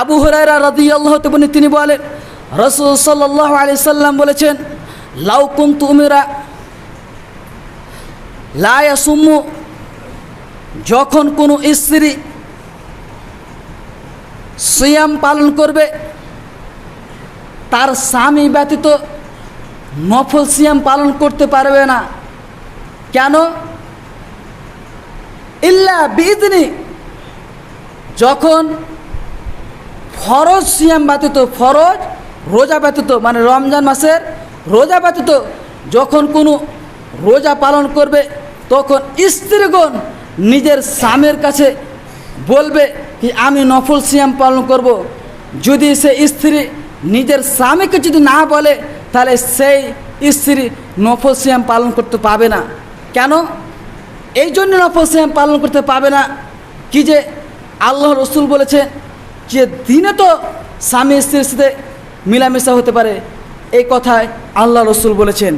আবু হরাইরা রাদি আল্লাহ তবনি তিনি বলেন, রসুল সাল্লাহ আলি সাল্লাম বলেছেন, লাউ কুন্তু উমিরা লায়া সুম্মু যখন কোনো স্ত্রী সিয়াম পালন করবে, তার স্বামী ব্যতীত নফল সিয়াম পালন করতে পারবে না। কেন? ইল্লা বিদনি যখন ফরজ সিয়াম ব্যতীত, ফরজ রোজা ব্যতীত মানে রমজান মাসের রোজা ব্যতীত যখন কোনো রোজা পালন করবে, তখন স্ত্রীগণ নিজের স্বামীর কাছে বলবে কি, আমি নফল সিয়াম পালন করব। যদি সে স্ত্রী নিজের স্বামীকে যদি না বলে, তাহলে সেই স্ত্রী নফল সিয়াম পালন করতে পাবে না। কেন? এই জন্য নফল সিয়াম পালন করতে পাবে না। কি যে আল্লাহ রসুল বলেছে যে দিনে তো স্বামী স্ত্রীর সাথে মিলামেশা হতে পারে, এই কথায় আল্লাহ রসুল বলেছেন।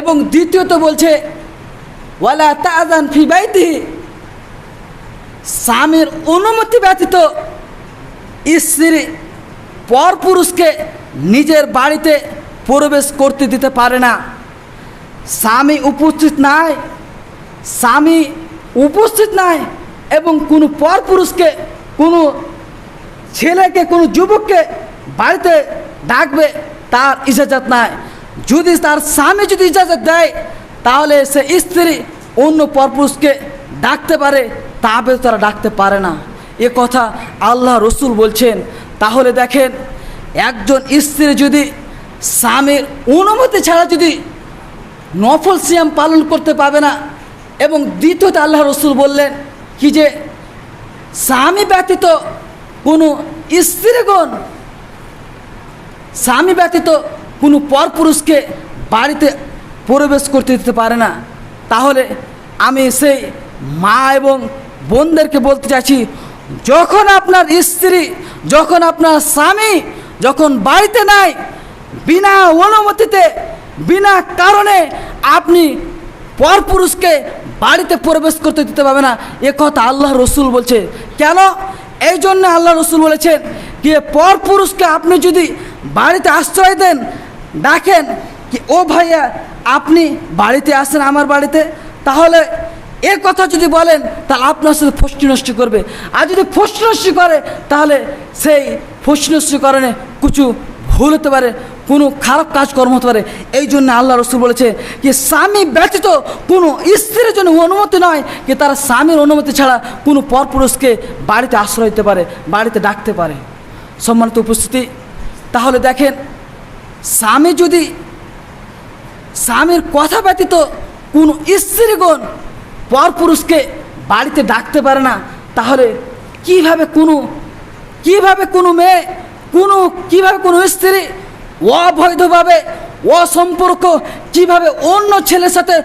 এবং দ্বিতীয়ত বলছে, ওয়ালা তাজান ফি বাইতি স্বামীর অনুমতি ব্যতীত স্ত্রী পরপুরুষকে নিজের বাড়িতে প্রবেশ করতে দিতে পারে না। স্বামী উপস্থিত নাই, স্বামী উপস্থিত নাই, এবং কোনো পরপুরুষকে কোনো ছেলেকে, কোনো যুবককে বাড়িতে ডাকবে, তার ইজাজত নাই। যদি তার স্বামী যদি ইজাজত দেয়, তাহলে সে স্ত্রী অন্য পরপুরুষকে ডাকতে পারে তবে তারা ডাকতে পারে না। এ কথা আল্লাহ রসুল বলছেন। তাহলে দেখেন, একজন স্ত্রী যদি স্বামীর অনুমতি ছাড়া যদি নফল সিয়াম পালন করতে পাবে না, এবং দ্বিতীয়ত আল্লাহ রসুল বললেন, কি যে স্বামী ব্যতীত কোনো স্ত্রীগণ স্বামী ব্যতীত কোনো পরপুরুষকে বাড়িতে প্রবেশ করতে দিতে পারে না। তাহলে আমি সেই মা এবং বোনদেরকে বলতে চাইছি, যখন আপনার স্ত্রী, যখন আপনার স্বামী যখন বাড়িতে নাই, বিনা অনুমতিতে, বিনা কারণে আপনি পরপুরুষকে বাড়িতে প্রবেশ করতে দিতে পারবে না। এ কথা আল্লাহ রসুল বলছে। কেন? এই জন্য আল্লাহ রসুল বলেছেন যে পরপুরুষকে আপনি যদি বাড়িতে আশ্রয় দেন ডাকেন কি, ও ভাইয়া, আপনি বাড়িতে আসেন আমার বাড়িতে, তাহলে এ কথা যদি বলেন, তাহলে আপনার সাথে ফষ্টি নষ্ট করবে। আর যদি ফষ্টি নষ্ট করে, তাহলে সেই ফষ্টি নষ্টকরণে কিছু ভুল হতে পারে, কোনো খারাপ কাজকর্ম হতে পারে, এই জন্য আল্লাহ রসুল বলেছে যে, স্বামী ব্যতীত কোনো স্ত্রীর জন্য অনুমতি নয় যে, তারা স্বামীর অনুমতি ছাড়া কোনো পরপুরুষকে বাড়িতে আশ্রয় দিতে পারে, বাড়িতে ডাকতে পারে। সম্মানিত উপস্থিতি, তাহলে দেখেন, স্বামী যদি স্বামীর কথা ব্যতীত কোনো স্ত্রীগণ পরপুরুষকে বাড়িতে ডাকতে পারে না, তাহলে কীভাবে কোনো কীভাবে কোনো মেয়ে কীভাবে কোনো স্ত্রী অবৈধভাবে, অসম্পর্ক, কীভাবে অন্য ছেলের সাথে,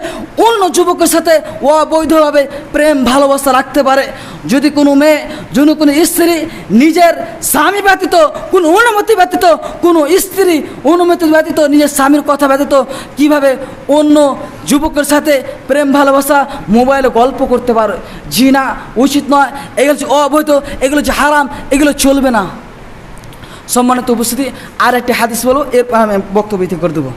অন্য যুবকের সাথে অবৈধভাবে প্রেম, ভালোবাসা রাখতে পারে? যদি কোনো মেয়ে, যদি কোনো স্ত্রী নিজের স্বামী ব্যতীত, কোনো অনুমতি ব্যতীত, কোনো স্ত্রী অনুমতি ব্যতীত নিজের স্বামীর কথা ব্যতীত, কীভাবে অন্য যুবকের সাথে প্রেম, ভালোবাসা, মোবাইলে গল্প করতে পারে? জি না উচিত নয়। এগুলো অবৈধ, এগুলো হচ্ছে হারাম, এগুলো চলবে না। সম্মানিত উপস্থিতি আর একটি হাদিস বলো এর বক্তব্য করে দেবো।